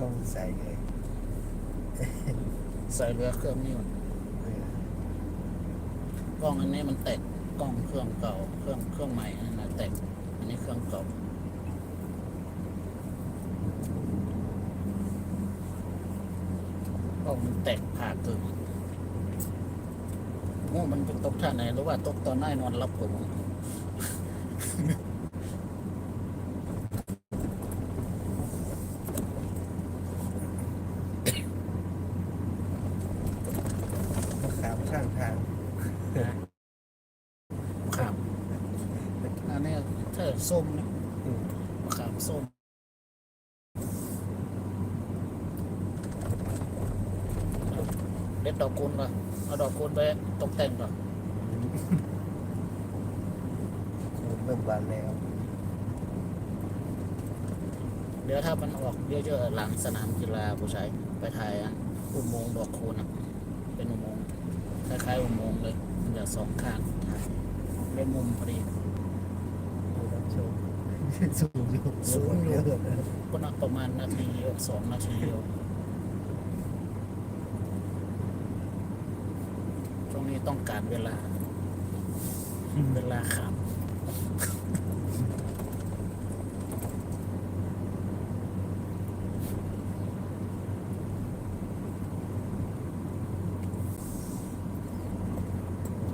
เข้าใส่เลยใส่เรือเครื่องนี้ก่อนเออกล้องอันนี้มันแตกกล้องเครื่องเก่า เครื่องเครื่องใหม่นั่นนะแตกอันนี้เครื่องเก่ากล้องมันแตกผ่ากึ่งโอ้มันไปตกท่าไหนหรือว่าตกตอนหน้านอนรับผมมะขามข้างทาง ครับอันนี้ถ้า ส้มนะอืมมะขามส้มเด็ดดอกคูณก่อนเอาดอกคูณไปตกแต่งก่อนคูณเริ่มบานแล้ว เดี๋ยวถ้ามันออกเยอะๆหลังสนามกีฬาผู้ชายไปถ่ายอะอุโมงค์ดอกคูณอะเป็นอุโมงค์คล้ายๆอุโมงค์เลยมันจะสองข้างถ่ายได้มุมพอดี ดูรับชมสูงอยู่สูงอยู่เยอะนะก็นักประมาณนาทีสองนาทีเดียวช่วงนี้ต้องการเวลา เวลาขับ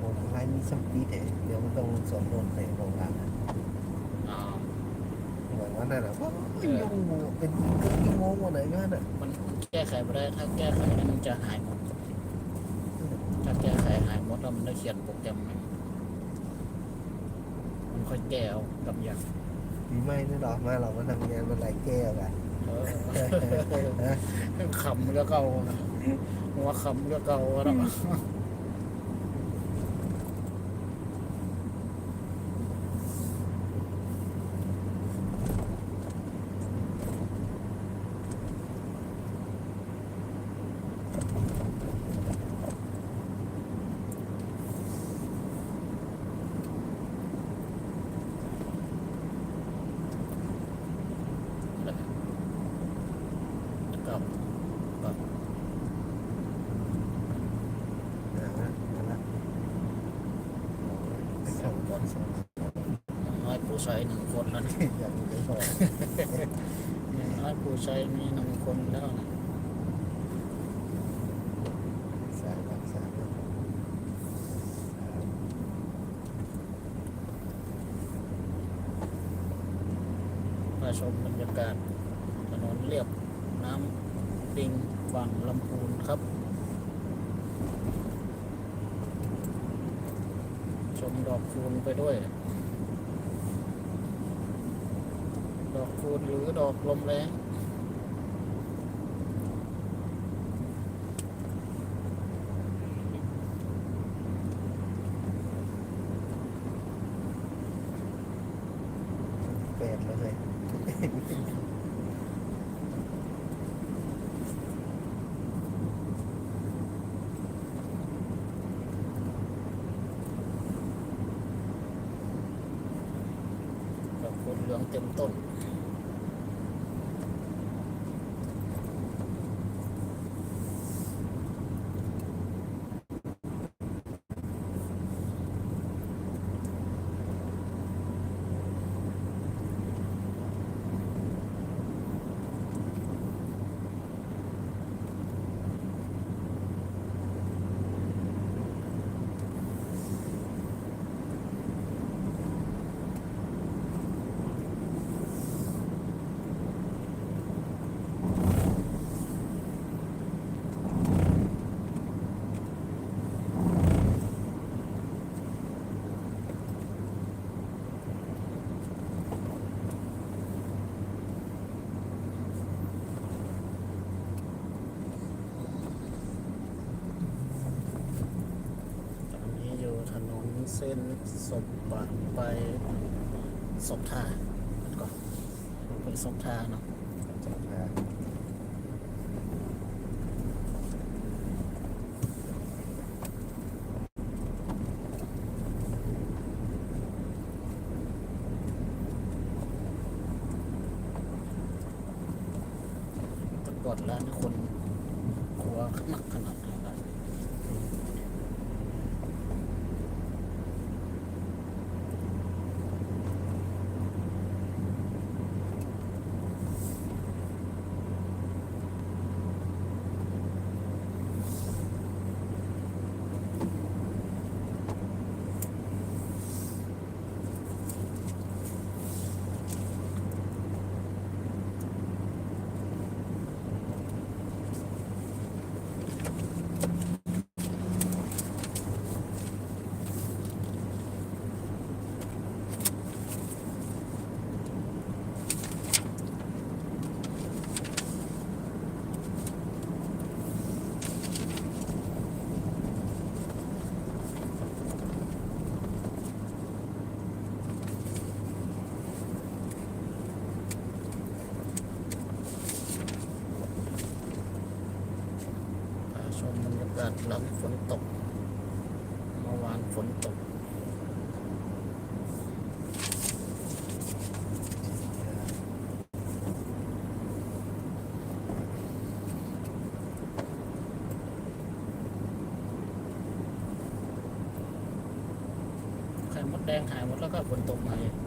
ผมไลน์มีสปีดเองเดี๋ยวมันต้องสวมโดนเตะลงหลังอะ อ๋อ เหมือ นว่านั่นแหละว่าเป็นยงเป็นครึ่งชั่วโมงวันไหนก็นั่นน่ะมันแก้ไขไม่ได้ถ้าแก้ไขแล้วมันจะหายหมดถ้าแก้ไขหายหมดแล้วมันได้เขียนโปรแกรมใหม่มันค่อยแก้เอากับอย่างปีใหม่นี่ดอกมาเรามาทำงานมันไหลแก้วกันเออคำแล้วเก่านะหัวคำแล้วเก่าแล้วแล้วก็ก็ เอาละเอาละไปส่งก่อนส่ง อย่างน้อยผู้ใช้หนึ่งคนแล้วนะ อย่างนี้พอ อย่างน้อยผู้ ใช้มีหนึ่งคนแล้วนะสายรักษามาชมบรรยากาศถนนเรียบน้ำปิงฝั่งลำพูนครับ ชมดอกคูณไปด้วยดอกคูณหรือดอกลมแรง แปดแล้วเลย ดอก คูณเหลืองเต็มต้น ตอนนี้อยู่ถนนเส้น ศพบะไปศพท่าก่อนไปศพท่าเนาะจับมา หลังฝนตก เมื่อวานฝนตกไข่มดแดงหายหมดแล้วก็ฝนตกมาเลย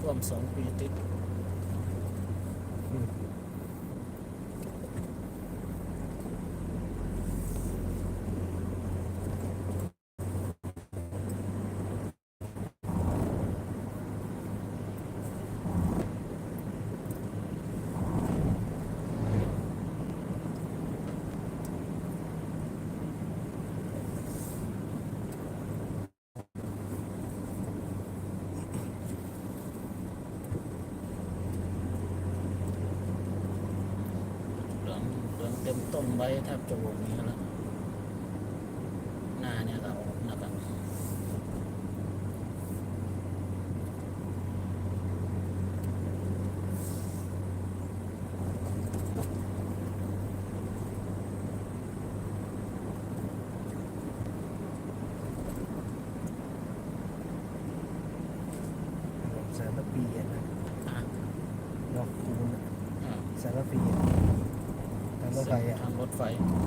ท่วมสองปีติด ไว้แทบจะหมนี้ Spotify.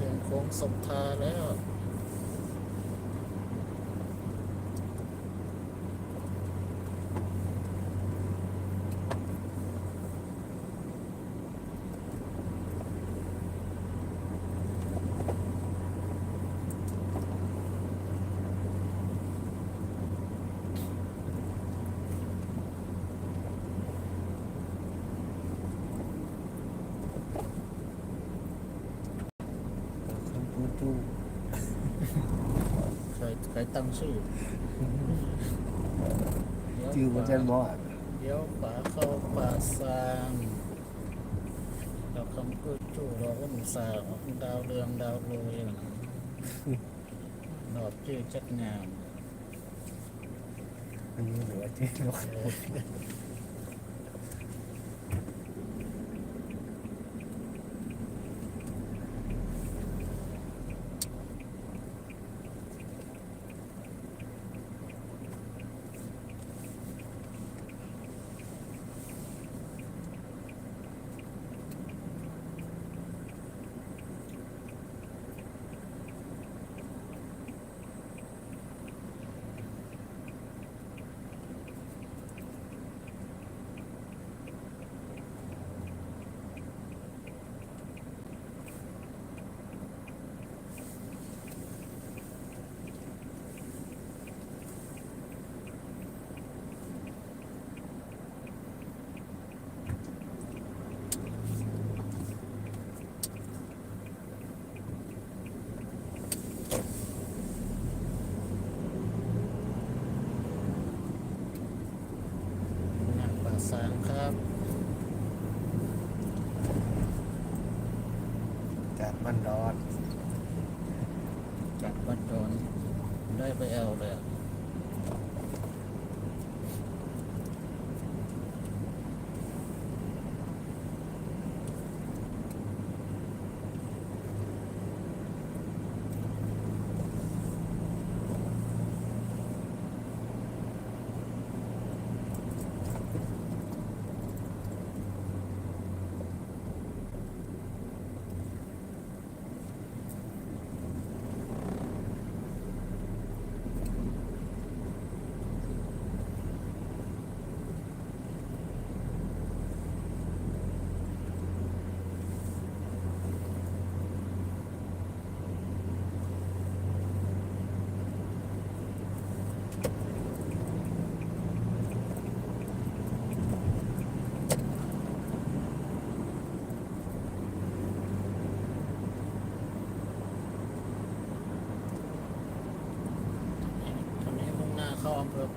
ถึงโค้งสมทาแล้ว ตู้ เคยเคยตั้งชื่อเดี๋ยวจือมันจะบ่อะเดี๋ยวป่าเข้าป่าซางเราคำพูดจู่เราก็มีสาวดาวเรืองดาวโรยนะดอกชื่อจัดงามอันนี้เหลือจื้อนกเอ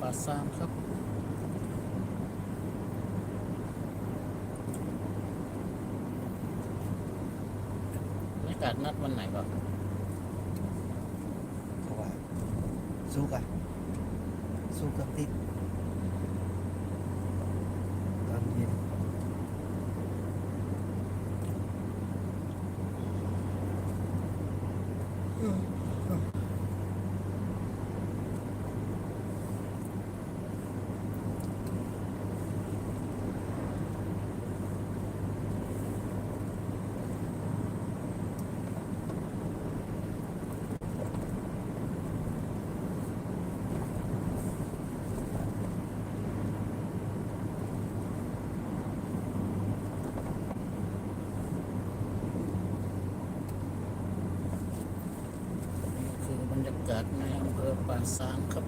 ป่าซางครับ ไม่กาดนัดวันไหนก่อนเพราะว่าสู้กันสู้กับติ๊กตอนเย็นนี่คือบรรยากาศใน อำเภอป่าซางครับ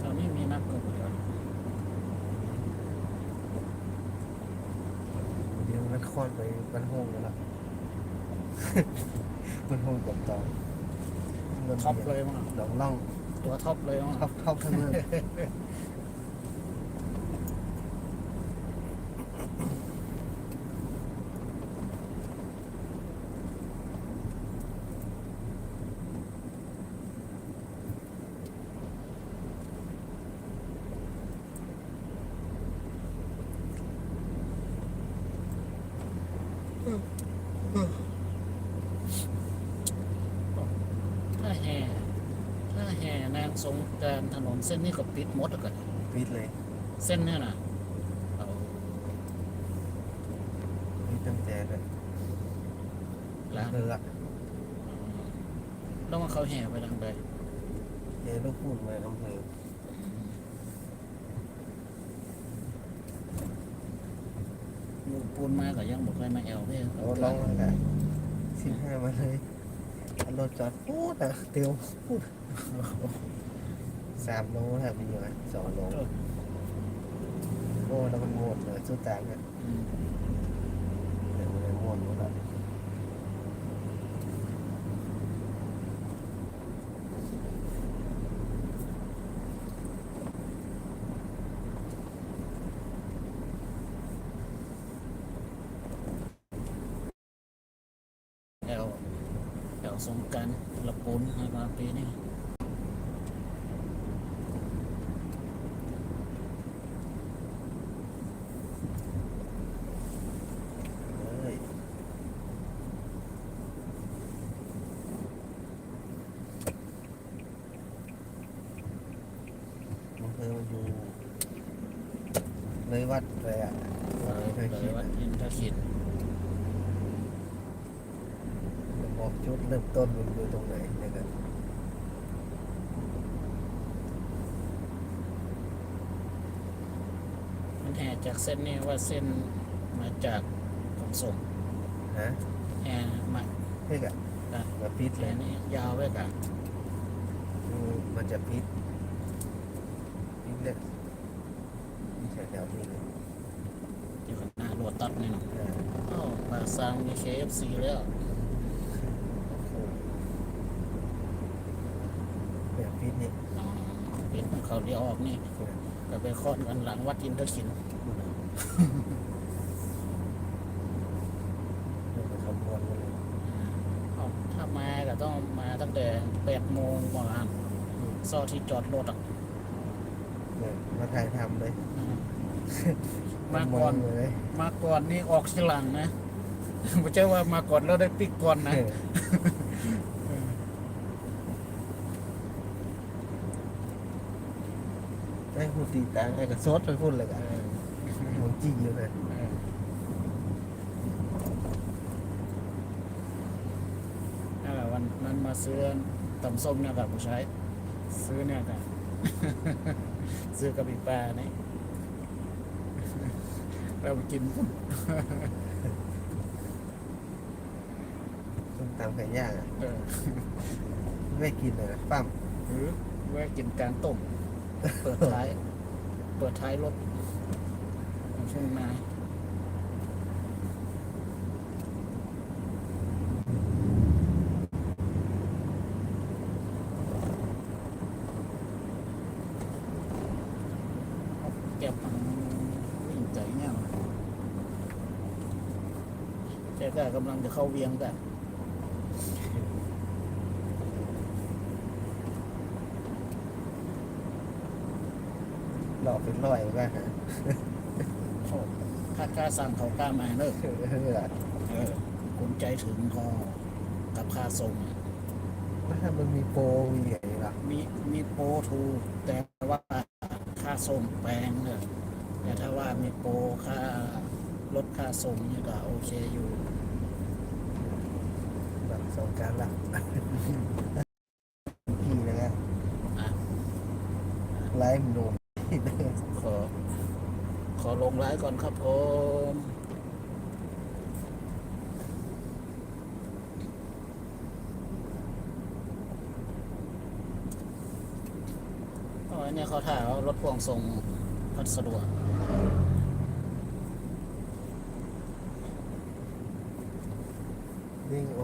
ตอนนี้มีนักกบเหรอเดี๋ยวมันคอดไปบันโฮงแล้วล่ะบันโฮงกับตอง มันท็อปเลยมั้ง ดอกล่องตัวท็อปเลยมั้ง ท็อปท็อปทั้งนั้น ถ้าแห่ถ้าแห่นาง สงกรารถนนเส้นนี้ก็ปิดหมดแล้วกันปิดเลยเส้นเนี่ยนะเอาปิดตั้งแต่เลยล้างเรือแล้วมาเขาแห่ไปทางใดเดี๋ยวลูกพูดมาอำเภอหมูปูนมาก็ยังบอกให้มาแอลเด้เอาล่องแล้วกันสีสิบห้ามาเลยเอารถจอดพูดอะเตียวพูด สามโลครับมีอยู่อะสองโลโอ้แล้วมันหมดเลยสุดต่างเนี่ยอืมเดี๋ยวมันเลยหมดหมดละแล้วแล้วสงกรารละปุนให้มาปีนี้ เอ้ยมันเคยมาอยู่เลยวัดเลยอะ เลยเลยวัดอินทขิน บอก จุดเริ่มต้นมันอยู่ตรงไหนนะครับมันแห่จากเส้นนี้ว่าเส้นมาจากขนส่งฮะแห่มาเฮ้ยกะอะมาพิษเลแห่ยนี้ยาวไว้กันมันจะพิษพิษเนี่ยนี่แถวๆนี้เลยอยู่ข้างหน้าโรตัสนี่เนาะอ่าอ้าวปากซางมี KFC แล้ว โอ้โหแบบพิษนี่ อ๋อ เป็นของเขาเดียวออกนี่ก็ไปคลอดกันหลังวัดอินทขินเริ่มมาคำนวณกันเลยอ้าวถ้ามาก็ต้องมาตั้งแต่แปดโมงประมาณซอที่จอดรถอะเนี่ยมาถ่ายทำเลยอืมมาก่อนคำวณเลยมาก่อนนี่ออกทีหลังนะไม่ใช่ว่ามาก่อนแล้วได้ปิกก่อนนะ เออไอ้ พูดตีตังไอ้กระซดไปพูดเลยกันมันจริงอยู่เลยนั่นแหละวันนั้นมาซื้อตำส้มเนี่ยกับผู้ชายซื้อเนี่ยกับซื้อกับอีปลาเนี่ยเราไปกินส้มตำไก่ย่างอะเออไม่กินเลยนะปั้มหรือว่ากินกลางต้มเปิดท้าย เปิดท้ายรถช่วงนาเก็บวิ่งใจเนี่ยแกก็กำลังจะเข้าเวียงกัน หลอกเป็นร้อยมาโอ้ถ้ากล้าสั่งเขากล้ามาเนอะเออเออคุณใจถึงก็กับค่าส่งวถ้ามันมีโปรมีอะไรล่ะมีมีโปรทูแต่ว่าค่าส่งแพงเนี่ยแต่ถ้าว่ามีโปรค่าลดค่าส่งนี่ก็โอเคอยู่แบบสองการละพี่นะฮะอะไลฟ์หนุ่ม ขอ ขอลงไลน์ก่อนครับผมอ๋อเนี่ยเขาถ่ายว่ารถพ่วงส่งพัสดุวิ่งโอ